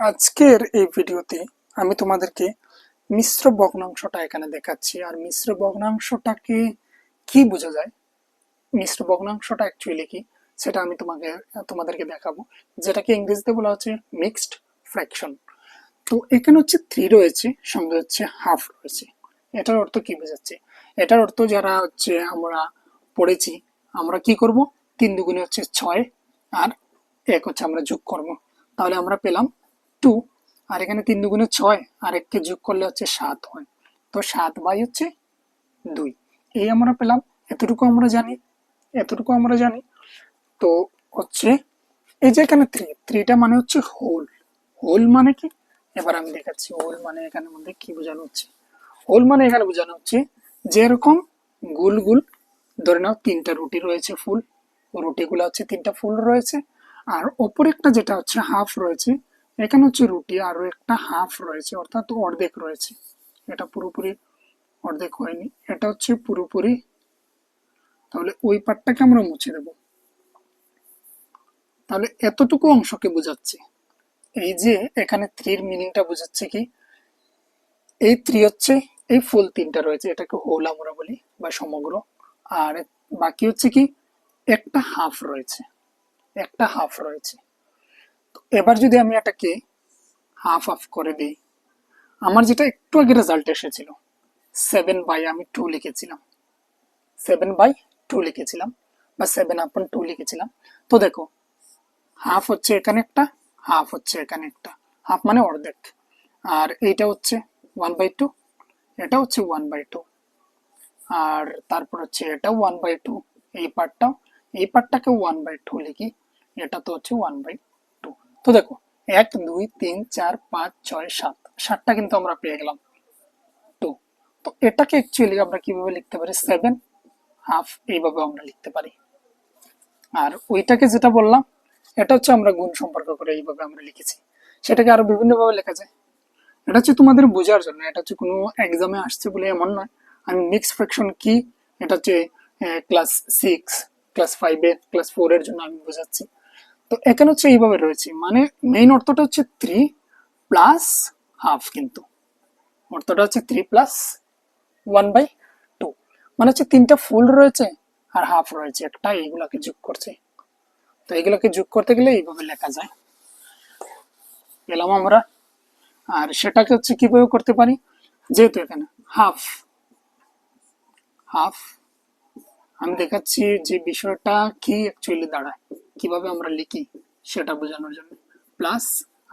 আজকের এই ভিডিওতে আমি তোমাদেরকে মিশ্র ভগ্নাংশটা এখানে দেখাচ্ছি। আর মিশ্র ভগ্নাংশটাকে কি বোঝা যায়? মিশ্র ভগ্নাংশটা অ্যাকচুয়ালি কি? সেটা আমি তোমাকে, তোমাদেরকে দেখাবো। যেটাকে ইংরেজিতে বলা হচ্ছে মিক্সড ফ্র্যাকশন তো এখানে হচ্ছে থ্রি রয়েছে, সঙ্গে হচ্ছে হাফ রয়েছে। এটার অর্থ কি বোঝাচ্ছে? এটার অর্থ যারা হচ্ছে আমরা পড়েছি, আমরা কি করব? তিন দুগুণে হচ্ছে ছয়, আর এক হচ্ছে আমরা যোগ করব। তাহলে আমরা পেলাম টু আর এখানে তিন দুগুণে ছয়, আর এককে যোগ করলে হচ্ছে সাত হয়। তো সাত বাই হচ্ছে দুই। এই আমরা পেলাম, এতটুকু আমরা জানি, এতটুকু আমরা জানি। তো হচ্ছে এই যে এখানে থ্রি থ্রিটা মানে হচ্ছে হোল হোল মানে কি? এবার আমি দেখাচ্ছি হোল মানে এখানে মধ্যে কি বোঝানো হচ্ছে? হোল মানে এখানে বোঝানো হচ্ছে যেরকম গুল গুল, ধরে নাও তিনটা রুটি রয়েছে ফুল রুটিগুলো হচ্ছে তিনটা ফুল রয়েছে, আর ওপর একটা যেটা হচ্ছে হাফ রয়েছে এখানে হচ্ছে রুটি আরও একটা হাফ রয়েছে, অর্থাৎ অর্ধেক রয়েছে। এটা পুরোপুরি অর্ধেক হয়নি, এটা হচ্ছে পুরোপুরি। তাহলে ওই পার্টটাকে আমরা মুছে দেব। তাহলে এতটুকু অংশকে বোঝাচ্ছে। এই যে এখানে থ্রির মিনিংটা বোঝাচ্ছে কি, এই থ্রি হচ্ছে, এই ফুল তিনটা রয়েছে, এটাকে হোল আমরা বলি বা সমগ্র। আর বাকি হচ্ছে কি, একটা হাফ রয়েছে, একটা হাফ রয়েছে। তো এবার যদি আমি এটাকে হাফ হাফ করে দিই, আমার যেটা একটু আগে রেজাল্ট এসেছিল সেভেন বাই আমি টু লিখেছিলাম সেভেন বাই টু লিখেছিলাম, বা সেভেন আপন টু লিখেছিলাম। তো দেখো হাফ হচ্ছে এখানে একটা হাফ হচ্ছে এখানে একটা হাফ মানে অর্ধেক। আর এইটা হচ্ছে ওয়ান বাই টু এটা হচ্ছে ওয়ান বাই টু আর তারপর হচ্ছে এটাও ওয়ান বাই টু এই পার্টটাও এই পার্টটাকে ওয়ান বাই টু লিখি, এটা তো হচ্ছে ওয়ান বাই তো দেখো, এক, দুই, তিন, চার, পাঁচ, ছয়, সাত। সাতটা কিন্তু আমরা পেয়ে গেলাম। টু তো এটাকে অ্যাকচুয়ালি আমরা কীভাবে লিখতে পারি? সেভেন হাফ এইভাবে আমরা লিখতে পারি। আর ওইটাকে যেটা বললাম, এটা হচ্ছে আমরা গুণ সম্পর্ক করে এইভাবে আমরা লিখেছি। সেটাকে আরও বিভিন্নভাবে লেখা যায়। এটা হচ্ছে তোমাদের বোঝার জন্য। এটা হচ্ছে কোনো এক্সামে আসছে বলে এমন নয়। আমি মিক্স ফ্র্যাকশন কি? এটা হচ্ছে ক্লাস সিক্স ক্লাস ফাইভের ক্লাস ফোরের জন্য আমি বোঝাচ্ছি। তো এখানে হচ্ছে এইভাবে রয়েছে মানে মেইন অর্থটা হচ্ছে থ্রি প্লাস হাফ কিন্তু। অর্থটা হচ্ছে three plus one by two মানে হচ্ছে তিনটা ফুল রয়েছে আর হাফ রয়েছে, একটা এইগুলাকে যোগ করছে। তো এগুলোকে যোগ করতে গেলে এইভাবে লেখা যায়। পেলাম আমরা। আর সেটাকে হচ্ছে কীভাবে করতে পারি? যেহেতু এখানে হাফ হাফ আমি দেখাচ্ছি যে বিষয়টা কি অ্যাকচুয়ালি দাঁড়ায়। কীভাবে আমরা লিখি সেটা বোঝানোর জন্য। প্লাস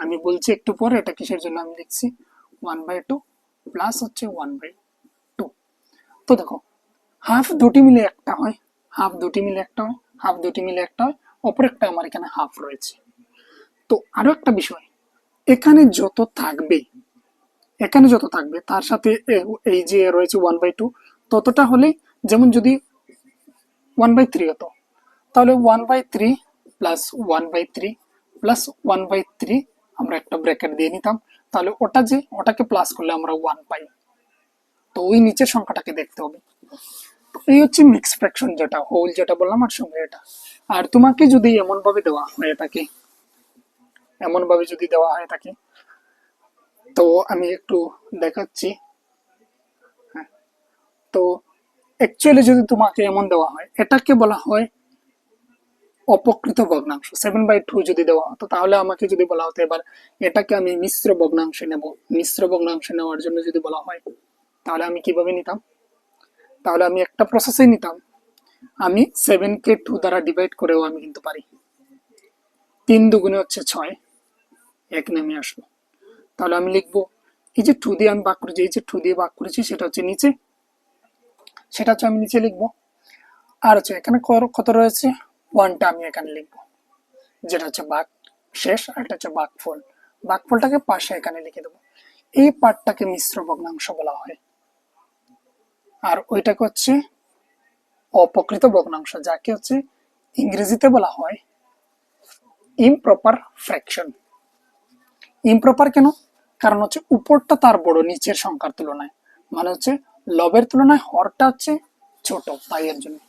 আমি বলছি একটু পরে, এটা কিসের জন্য আমি লিখছি? ওয়ান বাই টু প্লাস হচ্ছে ওয়ান বাই টু তো দেখো হাফ দুটি মিলে একটা হয় হাফ দুটি মিলে একটা হয় হাফ দুটি মিলে একটা হয়, অপর একটা আমার এখানে হাফ রয়েছে। তো আরও একটা বিষয়, এখানে যত থাকবে, এখানে যত থাকবে, তার সাথে এই যে রয়েছে ওয়ান বাই টু ততটা হলে, যেমন যদি ওয়ান বাই থ্রি হতো, তাহলে one by three plus one by three plus one by three আমরা একটা ব্র্যাকেট দিয়ে নিতাম। তাহলে ওটা যে, ওটাকে প্লাস করলে আমরা ওয়ান পাই। তো ওই নিচের সংখ্যাটাকে দেখতে হবে। এই হচ্ছে মিক্স ফ্র্যাকশন যেটা হোল যেটা বললাম আর সঙ্গে এটা। আর তোমাকে যদি এমন ভাবে দেওয়া হয়ে থাকে এমন ভাবে যদি দেওয়া হয় থাকে, তো আমি একটু দেখাচ্ছি। হ্যাঁ তো অ্যাকচুয়ালি যদি তোমাকে এমন দেওয়া হয়, এটাকে বলা হয় অপকৃত ভগ্নাংশ। সেভেন বাই টু যদি দেওয়া হতো তাহলে আমাকে যদি বলা হতো এবার এটাকে আমি মিশ্র ভগ্নাংশে নেব। মিশ্র ভগ্নাংশে নেওয়ার জন্য যদি বলা হয়, তাহলে আমি কীভাবে নিতাম? তাহলে আমি একটা প্রসেসেই নিতাম। আমি সেভেন কে টু দ্বারা ডিভাইড করেও আমি কিন্তু পারি। তিন দুগুণে হচ্ছে ছয়। এক নেমে আসব তাহলে আমি লিখব, এই যে টু দিয়ে আমি ভাগ করেছি, এই যে টু দিয়ে ভাগ করেছি, সেটা হচ্ছে নিচে। সেটা হচ্ছে আমি নিচে লিখব। আর হচ্ছে এখানে কত রয়েছে? ওয়ানটা আমি এখানে লিখব। যেটা হচ্ছে বাঘ শেষ, আর এটা হচ্ছে বাঘফল বাঘফলটাকে পাশে এখানে লিখে দেবো। এই পার্টটাকে মিশ্র ভগ্নাংশ বলা হয়। আর ওইটাকে হচ্ছে অপকৃত ভগ্নাংশ, যাকে হচ্ছে ইংরেজিতে বলা হয় ইমপ্রপার ফ্র্যাকশন ইমপ্রপার কেন? কারণ হচ্ছে উপরটা তার বড়, নিচের সংখ্যার তুলনায়। মানে হচ্ছে লবের তুলনায় হরটা হচ্ছে ছোট, তাই এর জন্য।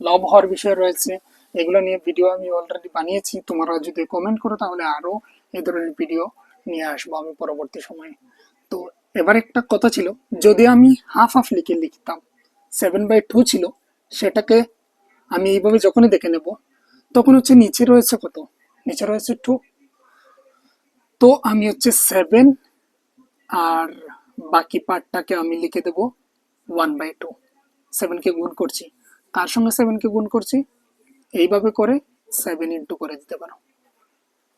লব হওয়ার বিষয় রয়েছে। এগুলো নিয়ে ভিডিও আমি অলরেডি বানিয়েছি। তোমরা যদি কমেন্ট করো, তাহলে আরও এই ধরনের ভিডিও নিয়ে আসব আমি পরবর্তী সময়ে। তো এবার একটা কথা ছিল, যদি আমি হাফ হাফ লিখে লিখতাম সেভেন বাই টু ছিল, সেটাকে আমি এইভাবে যখনই দেখে নেব, তখন হচ্ছে নিচে রয়েছে কত? নিচে রয়েছে টু তো আমি হচ্ছে সেভেন আর বাকি পার্টটাকে আমি লিখে দেব ওয়ান বাই টু সেভেনকে গুণ করছি। কার সঙ্গে সেভেনকে গুণ করছি? এইভাবে করে সেভেন ইন্টু করে দিতে পারো।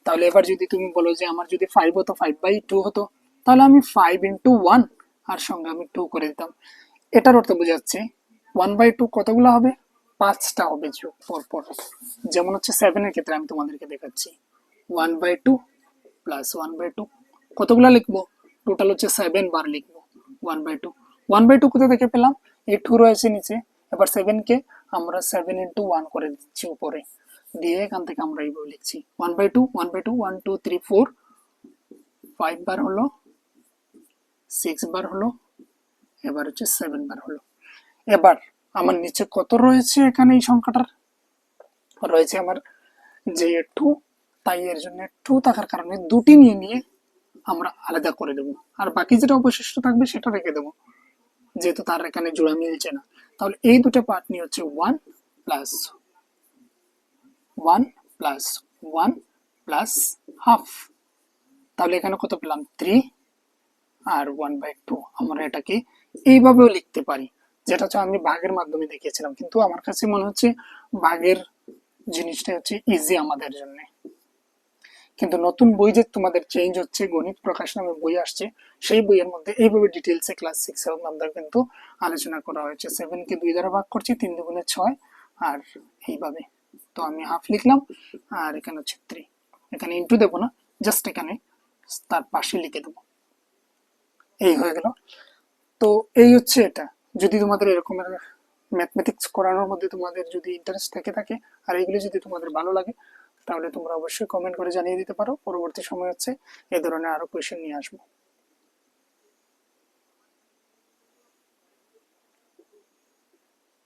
তাহলে এবার যদি তুমি বলো যে আমার যদি ফাইভ হতো ফাইভ বাই টু হতো, তাহলে আমি ফাইভ ইন্টু ওয়ান আর সঙ্গে আমি টু করে দিতাম। এটার অর্থ বোঝাচ্ছে ওয়ান বাই টু কতগুলো হবে? পাঁচটা হবে যোগ পর পর। যেমন হচ্ছে সেভেনের ক্ষেত্রে আমি তোমাদেরকে দেখাচ্ছি। One by two plus one by two কতগুলো লিখব? টোটাল হচ্ছে সেভেন বার লিখব। One by two one by two কোথা থেকে পেলাম? এই টু রয়েছে নিচে। এবার সেভেনকে আমরা সেভেন ইন্টু ওয়ান করে দিচ্ছি উপরে। দিয়ে এখান থেকে আমরা এইভাবে লিখছি। One by two one by two one two three four five বার হলো সিক্স বার হলো, এবার হচ্ছে সেভেন বার হলো। এবার আমার নিচে কত রয়েছে এখানে এই সংখ্যাটার? রয়েছে আমার যে টু তাই এর জন্য টু থাকার কারণে দুটি নিয়ে নিয়ে আমরা আলাদা করে দেবো। আর বাকি যেটা অবশিষ্ট থাকবে সেটা রেখে দেবো। যেহেতু তার এখানে জোড়া মিলছে না। তাহলে এই দুটো পার্ট নিয়ে হচ্ছে one plus one plus one plus half তাহলে এখানে কত পেলাম? থ্রি আর ওয়ান বাই টু আমরা এটাকে এইভাবেও লিখতে পারি, যেটা হচ্ছে আমি বাঘের মাধ্যমে দেখিয়েছিলাম। কিন্তু আমার কাছে মনে হচ্ছে বাঘের জিনিসটা হচ্ছে ইজি আমাদের জন্য। কিন্তু নতুন বই যে তোমাদের চেঞ্জ হচ্ছে, গণিত প্রকাশ নামে বই আসছে, সেই বইয়ের মধ্যে এইভাবে ডিটেলসে ক্লাস সিক্স সেভেন আমাদের কিন্তু আলোচনা করা হয়েছে। সেভেন কে দুই দ্বারা ভাগ করছি, তিন দুগুণে ছয়, আর এইভাবে। তো আমি হাফ লিখলাম, আর এখানে হচ্ছে থ্রি এখানে ইন্টু দেবো না জাস্ট এখানে তার পাশে লিখে দেবো। এই হয়ে গেল। তো এই হচ্ছে এটা। যদি তোমাদের এরকমের ম্যাথমেটিক্স করানোর মধ্যে তোমাদের যদি ইন্টারেস্ট থেকে থাকে, আর এগুলো যদি তোমাদের ভালো লাগে তাহলে তোমরা অবশ্যই কমেন্ট করে জানিয়ে দিতে পারো। পরবর্তী সময় হচ্ছে এ ধরনের আরও কোয়েশন নিয়ে আসব।